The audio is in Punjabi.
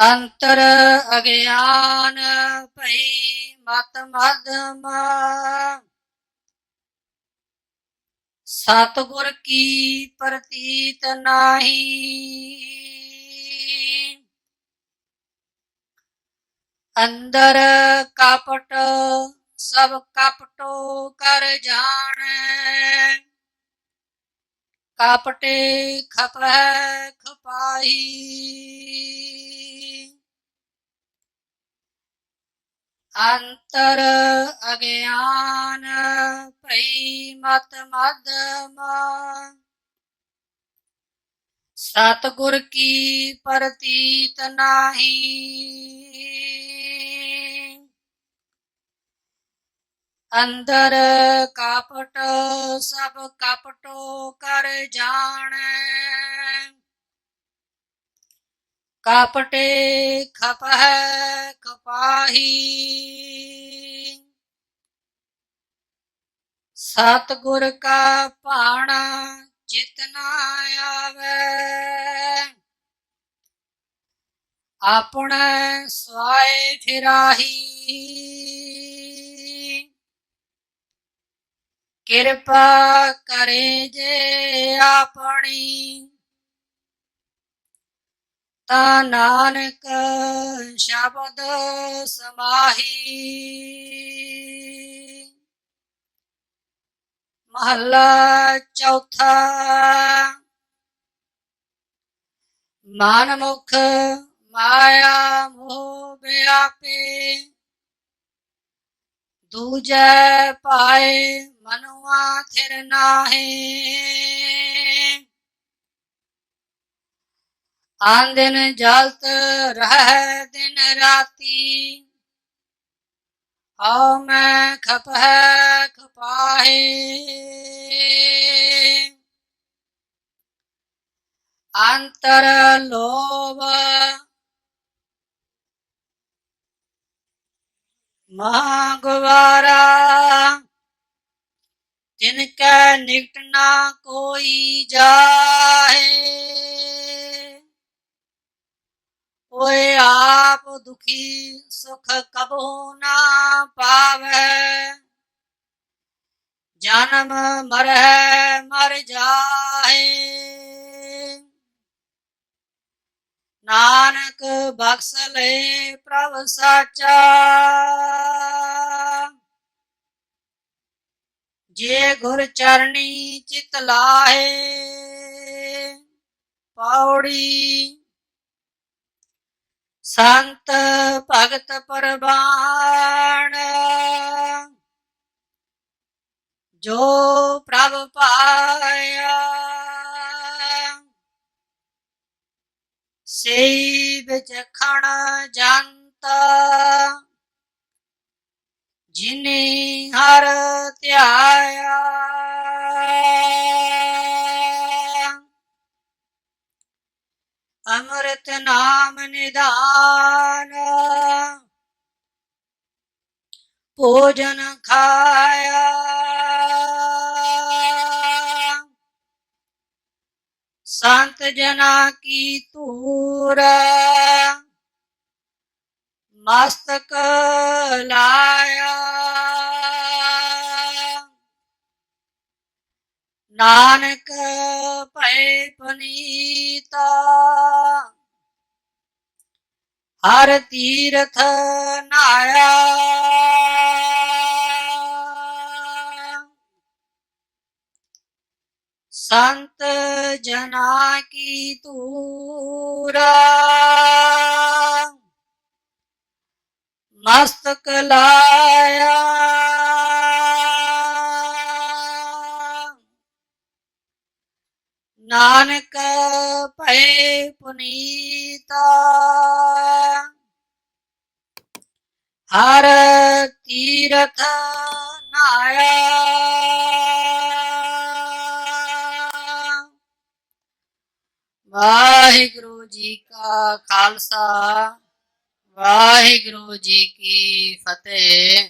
ਅੰਤਰ ਅਗਿਆਨ ਭਈ ਮਤ ਮਧਮ। ਸਤਗੁਰ ਕੀ ਪ੍ਰਤੀਤ ਨਾਹੀ। ਅੰਦਰ ਕਪਟ, ਸਭ ਕਪਟੋ ਕਰ ਜਾਣੈ। ਕਪਟੇ ਖਪੈ ਖਪਾਈ ਅੰਤਰ ਅਗਿਆਨ ਭਈ ਮਤ ਮਦਮ ਸਤਗੁਰ ਕੀ ਪ੍ਰਤੀਤ ਨਾਹੀ। ਅੰਦਰ ਕਪਟ ਸਭ ਕਪਟੋ ਕਰ ਜਾਣੈ। ਕਪਟੇ ਖਪਹ ਕਪਾਹੀ। ਸਤਗੁਰ ਕਾ ਭਾਣਾ ਚਿਤ ਨਾ ਆਵੇ। ਆਪਣੇ ਸਵਾਏ ਫਿਰਾਹੀ। ਕਿਰਪਾ ਕਰੇ ਜੇ ਆਪਣੀ। ਤਾ ਨਾਨਕ ਸ਼ਬਦ ਸਮਾਹੀ। ਮਹੱਲਾ ਚੌਥਾ। ਮਨ ਮੁਖ ਮਾਇਆ ਮੋਹ ਵਿਆਪੇ। ਦੂਜੈ ਪਾਏ ਮਨੁਆ ਥਿਰ ਨਾਹੀ। ਆਨ ਜਲਤ ਰਹਿ ਦਿਨ ਰਾਤੀ। ਹਉ ਮੈਂ ਖਪਹਿ ਖਪਾਹੇ। ਅੰਤਰ ਲੋਭ ਮਹਾਗਵਾਰਾ ਤਿਨ ਕੈ ਨਿਕਟ ਨਾ ਕੋਈ ਜਾਹੇ। ਓਏ ਆਪ ਦੁਖੀ, ਸੁਖ ਕਬੋ ਨਾ ਪਾਵੇ। ਜਨਮ ਮਰਹਿ ਮਰ ਜਾਹੇ। ਨਾਨਕ ਬਖਸ਼ ਲੈ ਪ੍ਰਭ ਸਾਚਾ। ਜੇ ਗੁਰ ਚਰਣੀ ਚਿਤ ਲਾਹੇ, ਪੌੜੀ ਸੰਤ ਭਗਤ ਪਰਬਾਣ ਜੋ ਪ੍ਰਭ ਪਾਇਆ ਸਈ ਵਿਚਖਣ ਜੰਤ। ਜਿਨੇ ਹਰ ਧਿਆਇਆ ਅੰਮ੍ਰਿਤ ਨਾਮ ਨਿਦਾਨ। ਭੋਜਨ ਖਾਇਆ। ਸੰਤ ਜਨਾ ਕੀ ਤੂਰ ਮਸਤਕ ਲਾਇਆ। ਨਾਨਕ ਭੈ ਪਨੀਤਾ। ਹਰ ਤੀਰਥ ਨਾਇਆ। ਸੰਤ ਜਨਾ ਕੀ ਤੂਰਾ ਮਸਤਕ ਲਾਇਆ। ਨਾਨਕ ਭੈ ਪੁਨੀਤਾ। ਹਰ ਤੀਰਥ ਨਾਇਆ। ਵਾਹਿਗੁਰੂ ਜੀ ਕਾ ਖਾਲਸਾ ਵਾਹਿਗੁਰੂ ਜੀ ਕੀ ਫਤਿਹ।